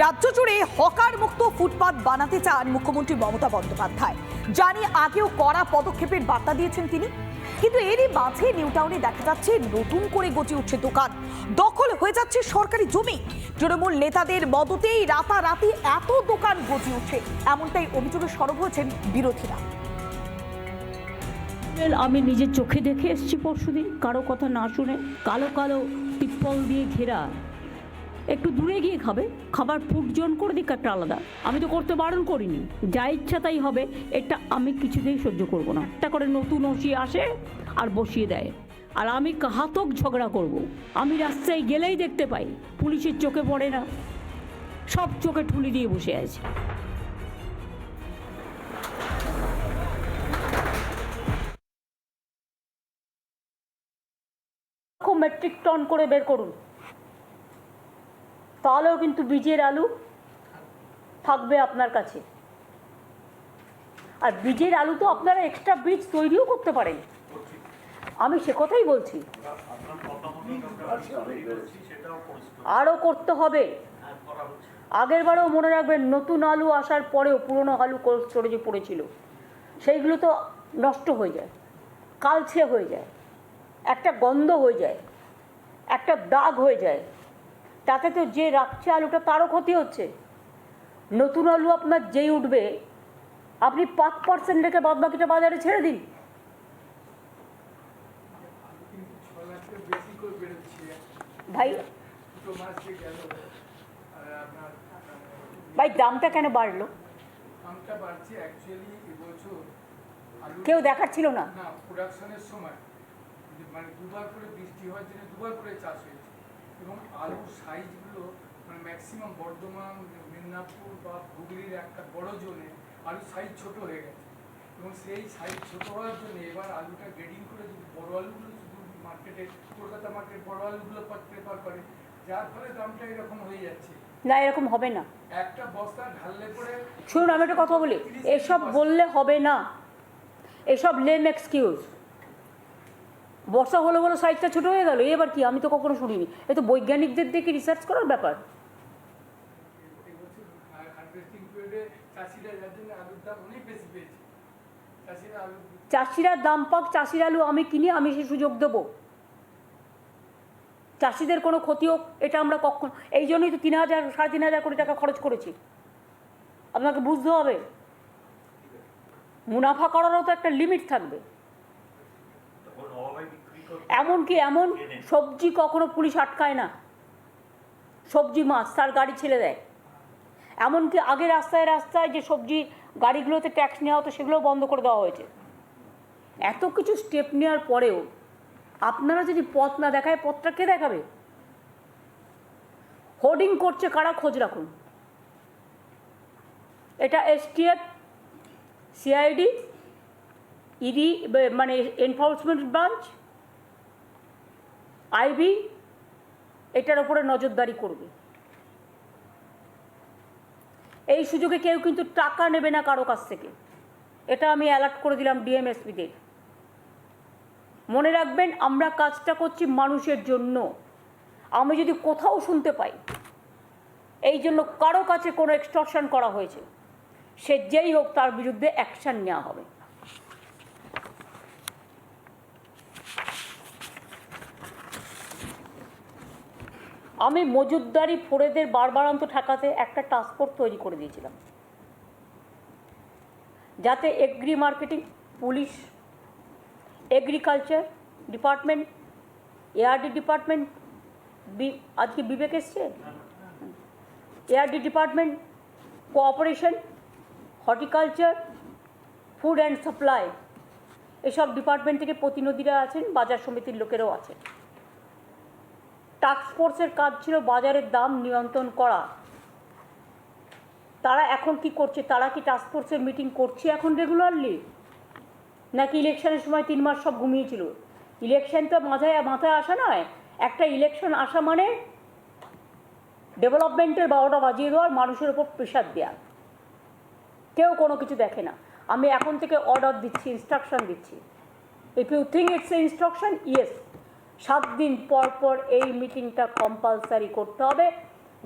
রাজ্য জুড়ে হকার মুক্ত ফুটপাত বানাতে চান মুখ্যমন্ত্রী মমতা বন্দ্যোপাধ্যায়। জানি আগেও কড়া পদক্ষেপের বার্তা দিয়েছেন তিনি। কিন্তু এরই মাঝে নিউ টাউনে দেখা যাচ্ছে নতুন করে গচে উঠছে দোকান। দখল হয়ে যাচ্ছে সরকারি জমি। তৃণমূল নেতাদের মদতেই রাতারাতি এত দোকান গজে উঠছে। এমনটাই অভিযোগে সরব হয়েছেন বিরোধীরা। আমি নিজের চোখে দেখে এসেছি পরশুদিন। কারও কথা না শুনে কালো কালো টিপ্পল দিয়ে ঘেরা। একটু দূরে গিয়ে খাবে। খাবার ফুড জোন করে দিক একটা আলাদা। আমি তো করতে বারণ করিনি। যা ইচ্ছা তাই হবে। এটা আমি কিছুতেই সহ্য করব না। একটা করে নতুন ওসি আসে আর বসিয়ে দেয়। আর আমি কাহাতক ঝগড়া করব। আমি রাস্তায় গেলেই দেখতে পাই, পুলিশের চোখে পড়ে না। সব চোখে ঠুলি দিয়ে বসে আছে। মেট্রিক টন করে বের করুন। তাহলেও কিন্তু বীজের আলু থাকবে আপনার কাছে। আর বীজের আলু তো আপনারা এক্সট্রা বীজ তৈরিও করতে পারেন। আমি সে কথাই বলছি। আরও করতে হবে। আগের বারেও মনে রাখবেন, নতুন আলু আসার পরেও পুরনো আলু কোল্ড স্টোরেজে পড়েছিল। সেইগুলো তো নষ্ট হয়ে যায়, কালছে হয়ে যায়, একটা গন্ধ হয়ে যায়, একটা দাগ হয়ে যায়। তাতে তো যে রাখছে আলুটা, তারও ক্ষতি হচ্ছে। নতুন আলু আপনার যেই উঠবে, আপনি পাঁচ পার্সেন্ট রেখে বাদ বাকিটা বাজারে ছেড়ে দিন। ভাই ভাই, দামটা কেন বাড়লো? কেউ দেখার ছিল না না প্রোডাকশনের সময়। মানে দুবার করে বৃষ্টি হওয়ার জন্য দুবার করে চাষ হয়েছে। এবং আলুর সাইজগুলো মানে ম্যাক্সিমাম বর্ধমান মেদিনীপুর বা হুগলির একটা বড় জোনে আলুর সাইজ ছোট হয়ে গেছে। এবং সেই সাইজ ছোট হওয়ার জন্য এবার আলুটা গ্রেডিং করে যদি বড় আলুগুলো শুধু মার্কেটে কলকাতা মার্কেট বড় আলুগুলো প্রেফার করে যার ফলে দামটা এরকম হয়ে যাচ্ছে। না এরকম হবে না। একটা বস্তা ঢাললে পরে শুনুন আমি একটা কথা বলি এসব বললে হবে না। এসব লেম এক্সকিউজ বর্ষা হলো বলে সাইজটা ছোটো হয়ে গেল, এবার কি? আমি তো কখনো শুনিনি। এ তো বৈজ্ঞানিকদের দেখে রিসার্চ করার ব্যাপার। চাষিরা দাম পাক, চাষির আলু আমি কিনি, আমি সে সুযোগ দেবো। চাষিদের কোনো ক্ষতি হোক, এটা আমরা কখন এই জন্যই তো তিন হাজার, সাড়ে তিন হাজার কোটি টাকা খরচ করেছি। আপনাকে বুঝতে হবে? মুনাফা করারও তো একটা লিমিট থাকবে। এমনকি এমন সবজি কখনো পুলিশ আটকায় না। সবজি মাছ, তার গাড়ি ছেড়ে দেয়। এমনকি আগে রাস্তায় রাস্তায় যে সবজি গাড়িগুলোতে ট্যাক্স নেওয়া হতো সেগুলো বন্ধ করে দেওয়া হয়েছে। এত কিছু স্টেপ নেওয়ার পরেও আপনারা যদি পথ না দেখায়, পথটা কে দেখাবে? হোর্ডিং করছে কারা? খোঁজ রাখুন। এটা এসটিএফ সিআইডি ইডি মানে এনফোর্সমেন্ট ব্রাঞ্চ আইবি এটার উপরে নজরদারি করবে। এই সুযোগে কেউ কিন্তু টাকা নেবে না কারও কাছ থেকে। এটা আমি অ্যালার্ট করে দিলাম ডিএমএসপিদের মনে রাখবেন, আমরা কাজটা করছি মানুষের জন্য। আমি যদি কোথাও শুনতে পাই, এই জন্য কারও কাছে কোনো এক্সটর্শন করা হয়েছে, সে যেই হোক তার বিরুদ্ধে অ্যাকশন নেওয়া হবে। আমি মজুদদারি ফোরেদের বারবারান্ত ঠেকাতে একটা টাস্কফোর্স তৈরি করে দিয়েছিলাম। যাতে agri marketing police agriculture department ARD department আজকে বিবেক এসছে? ARD department cooperation horticulture food and supply এসব ডিপার্টমেন্ট থেকে প্রতিনিধিরা আছেন, বাজার সমিতির লোকেরাও আছেন। টাস্ক ফোর্সের কাজ ছিল বাজারের দাম নিয়ন্ত্রণ করা। তারা এখন কি করছে? তারা কি টাস্ক ফোর্সের মিটিং করছে এখন রেগুলারলি নাকি ইলেকশনের সময় তিন মাস সব ঘুমিয়েছিল? ইলেকশন তো মাথায় মাথায় আসা নয়। একটা ইলেকশন আসা মানে ডেভেলপমেন্টের বারোটা বাজিয়ে দেওয়ার মানুষের ওপর প্রেশার দেওয়া কেউ কোনো কিছু দেখে না। আমি এখন থেকে অর্ডার দিচ্ছি ইনস্ট্রাকশন দিচ্ছি। If you think it's a instruction yes সাত দিন পর পর এই মিটিংটা কম্পালসারি করতে হবে,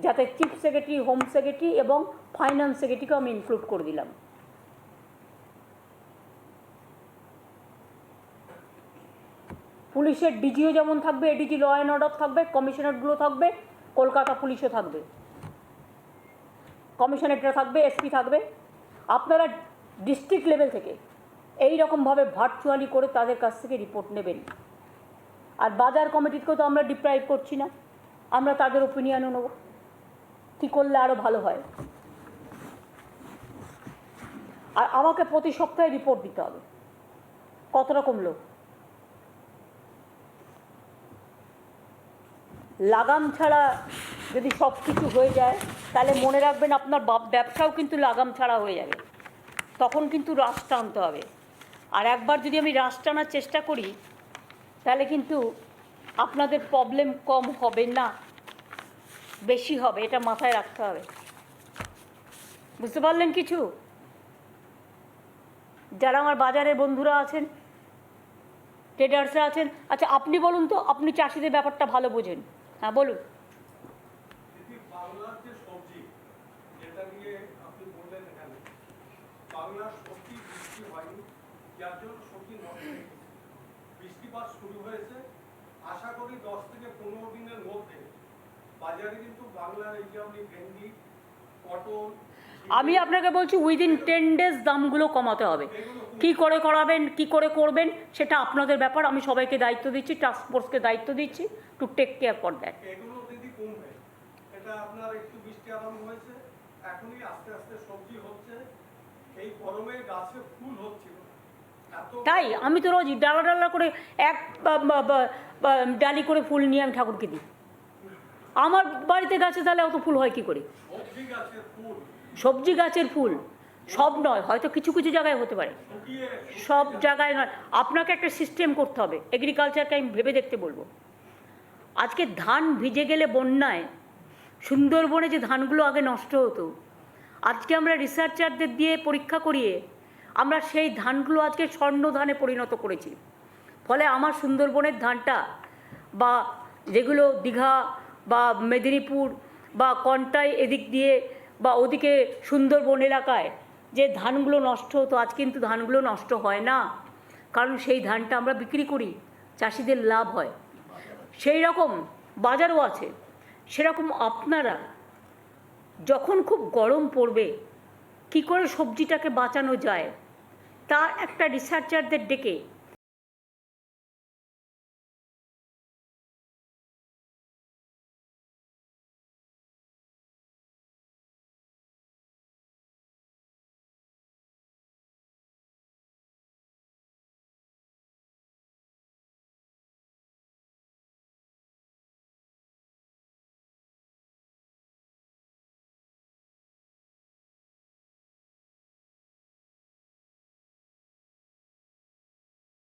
যাতে চিফ সেক্রেটারি, হোম সেক্রেটারি এবং ফাইন্যান্স সেক্রেটারিকেও আমি ইনক্লুড করে দিলাম। পুলিশের ডিজিও যেমন থাকবে এডিজি ল অ্যান্ড অর্ডার থাকবে, কমিশনারগুলো থাকবে, কলকাতা পুলিশও থাকবে। কমিশনারটা থাকবে এসপি থাকবে। আপনারা ডিস্ট্রিক্ট লেভেল থেকে এই রকমভাবে ভার্চুয়ালি করে তাদের কাছ থেকে রিপোর্ট নেবেন। আর বাজার কমিটিকেও তো আমরা ডিপ্রাইভ করছি না। আমরা তাদের ওপিনিয়নও নেব। কী করলে আরও ভালো হয়? আর আমাকে প্রতি সপ্তাহে রিপোর্ট দিতে হবে। কত রকম লোক? লাগাম ছাড়া যদি সব কিছু হয়ে যায়, তাহলে মনে রাখবেন আপনার ব্যবসাও কিন্তু লাগাম ছাড়া হয়ে যাবে। তখন কিন্তু রাশ টানতে হবে। আর একবার যদি আমি রাশ টানার চেষ্টা করি তাহলে কিন্তু আপনাদের প্রবলেম কম হবে না, বেশি হবে, এটা মাথায় রাখতে হবে। বুঝতে পারলেন কিছু? যারা আমার বাজারের বন্ধুরা আছেন ট্রেডার্সরা আছেন আচ্ছা আপনি বলুন তো, আপনি চাষিদের ব্যাপারটা ভালো বোঝেন। হ্যাঁ বলুন। বাংলার সবজি বৃষ্টি হয়নি, যার জন্য সবজি নষ্ট বৃষ্টিপাত শুরু হয়েছে। আশা করি দশ থেকে পনেরো দিনের মধ্যে বাজারে কিন্তু বাংলার এই যে আপনি ভেন্ডি পটল আমি আপনাকে বলছি উইদিন টেন ডেজ দামগুলো কমাতে হবে। কি করে করাবেন কি করে করবেন সেটা আপনাদের ব্যাপার। আমি সবাইকে দায়িত্ব দিচ্ছি টাস্ক ফোর্সকে দায়িত্ব দিচ্ছি to take care for that এগুলো দিদি কমবে এটা আপনার একটু বৃষ্টি আরম্ভ হয়েছে এখনই আস্তে আস্তে সবজি হচ্ছে এই গরমে গাছে ফুল হচ্ছিল তাই? আমি তো রোজ ডালা ডালা করে এক ডালি করে ফুল নিয়ে আমি ঠাকুরকে দিই। আমার বাড়িতে গাছে তাহলে অত ফুল হয় কি করে? সবজি গাছের ফুল। সব নয়, হয়তো কিছু কিছু জায়গায় হতে পারে। সব জায়গায় নয়। আপনাকে একটা সিস্টেম করতে হবে। এগ্রিকালচারকে আমি ভেবে দেখতে বলব। আজকে ধান ভিজে গেলে বন্যায়, সুন্দরবনে যে ধানগুলো আগে নষ্ট হতো, আজকে আমরা রিসার্চারদের দিয়ে পরীক্ষা করিয়ে আমরা সেই ধানগুলো আজকে স্বর্ণ ধানে পরিণত করেছি। ফলে আমার সুন্দরবনের ধানটা বা যেগুলো দীঘা বা মেদিনীপুর বা কন্টাই এদিক দিয়ে বা ওদিকে সুন্দরবন এলাকায় যে ধানগুলো নষ্ট হতো, আজ কিন্তু ধানগুলো নষ্ট হয় না। কারণ সেই ধানটা আমরা বিক্রি করি, চাষিদের লাভ হয়। সেই রকম বাজারও আছে। সেরকম আপনারা যখন খুব গরম পড়বে, কি করে সবজিটাকে বাঁচানো যায়? তা একটা রিসার্চারদের ডেকে